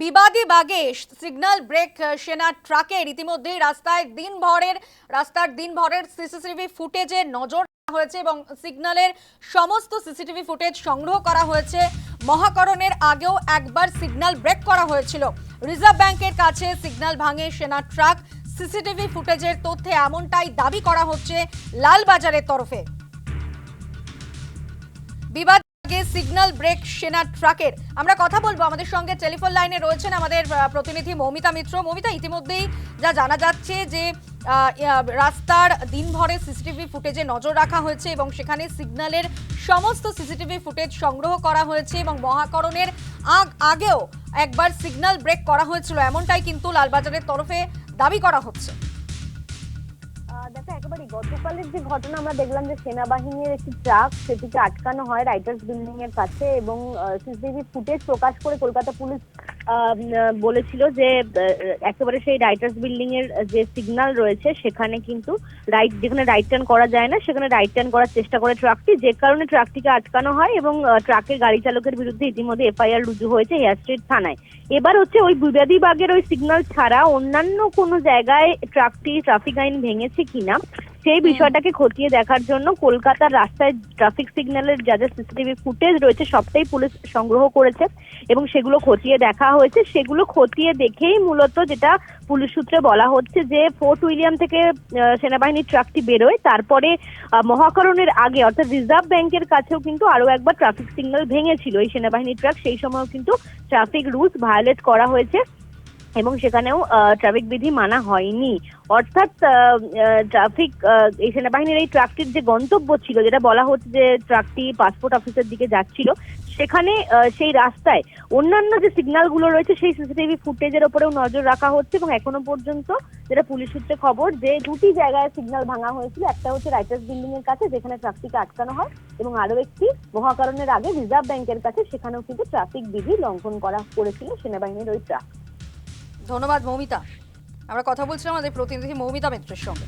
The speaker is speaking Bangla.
বিবাদী বাগে সিগন্যাল ব্রেক সেনা ট্রাকের ইতিমধ্যেই রাস্তায় দিনভরের, রাস্তার দিনভরের সিসিটিভি ফুটেজে নজর হয়েছে এবং সিগন্যালের সমস্ত সিসিটিভি ফুটেজ সংগ্রহ করা হয়েছে। মহাকরণের আগেও একবার সিগন্যাল ব্রেক করা হয়েছিল। রিজার্ভ ব্যাংকের কাছে সিগন্যাল ভাঙে সেনা ট্রাক। সিসিটিভি ফুটেজের তথ্যে এমনটাই দাবি করা হচ্ছে লালবাজারের তরফে। বিবাদ আগে সিগন্যাল ব্রেক সেনা ট্রাকের আমরা কথা বলব, আমাদের সঙ্গে টেলিফোন লাইনে রয়েছেন আমাদের প্রতিনিধি মৌমিতা মিত্র। মৌমিতা, ইতিমধ্যেই যা জানা যাচ্ছে যে রাস্তার দিনভরে সিসিটিভি ফুটেজে নজর রাখা হয়েছে এবং সেখানে সিগন্যালের সমস্ত সিসিটিভি ফুটেজ সংগ্রহ করা হয়েছে এবং মহাকরণের আগ, আগেও একবার সিগন্যাল ব্রেক করা হয়েছিল। এমনটাই কিন্তু লালবাজারের তরফে দাবি করা হচ্ছে। দেখো, একেবারে গতকালের যে ঘটনা, আমরা দেখলাম যে সেনাবাহিনীর একটি ট্রাক সেটিকে আটকানো হয় রাইটার্স বিল্ডিং এর কাছে এবং সিসিটিভি ফুটেজ প্রকাশ করে কলকাতা পুলিশ বলেছিল যে একেবারে সেই রাইটার্স বিল্ডিং এর যে সিগন্যাল রয়েছে, সেখানে কিন্তু রাইট যেখানে রাইট টার্ন করা যায় না, সেখানে রাইট টার্ন করার চেষ্টা করে ট্রাকটি যে কারণে ট্রাকটিকে আটকানো হয় এবং ট্রাকের গাড়ি চালকের বিরুদ্ধে ইতিমধ্যে এফআইআর রুজু হয়েছে হেয়ার স্ট্রিট থানায়। এবার হচ্ছে ওই বিবাদী বাগের ওই সিগন্যাল ছাড়া অন্যান্য কোনো জায়গায় ট্রাকটি ট্রাফিক আইন ভেঙেছে কিনা সেই বিষয়টাকে খতিয়ে দেখার জন্য কলকাতার রাস্তায় ট্রাফিক সিগন্যালের যা যা সিসিটিভি ফুটেজ রয়েছে, সবটাই পুলিশ সংগ্রহ করেছে এবং সেগুলো খতিয়ে দেখা হয়েছে। সেগুলো খতিয়ে দেখেই মূলত যেটা পুলিশ সূত্রে বলা হচ্ছে যে ফোর্ট উইলিয়াম থেকে সেনাবাহিনীর ট্রাকটি বেরোয়। তারপরে মহাকরণের আগে, অর্থাৎ রিজার্ভ ব্যাংকের কাছেও কিন্তু আরও একবার ট্রাফিক সিগন্যাল ভেঙেছিল। এই সেনাবাহিনীর ট্রাক সেই সময়ও কিন্তু ট্রাফিক রুলস ভায়োলেট করা হয়েছে। এবং সেখানেও ট্রাফিক বিধি মানা হয়নি। অর্থাৎ ট্রাফিক এই সেনাবাহিনীর এই ট্রাকটির যে গন্তব্য ছিল, যেটা বলা হচ্ছে যে ট্রাকটি পাসপোর্ট অফিসের দিকে যাচ্ছিল, সেখানে সেই রাস্তায় অন্যান্য যে সিগন্যালগুলো রয়েছে, সেই সিসিটিভি ফুটেজের ওপরেও নজর রাখা হচ্ছে এবং এখনও পর্যন্ত যেটা পুলিশ সূত্রে খবর যে দুটি জায়গায় সিগন্যাল ভাঙা হয়েছিল, একটা হচ্ছে রাইটার্স বিল্ডিং এর কাছে, যেখানে ট্রাফিককে আটকানো হয় এবং আরও একটি মহাকরণের আগে রিজার্ভ ব্যাংকের কাছে, সেখানেও কিন্তু ট্রাফিক বিধি লঙ্ঘন করা করেছিল সেনাবাহিনীর ওই ট্রাক ধন্যবাদ মৌমিতা। আমরা কথা বলছিলাম আমাদের প্রতিনিধি মৌমিতা মিত্রের সঙ্গে।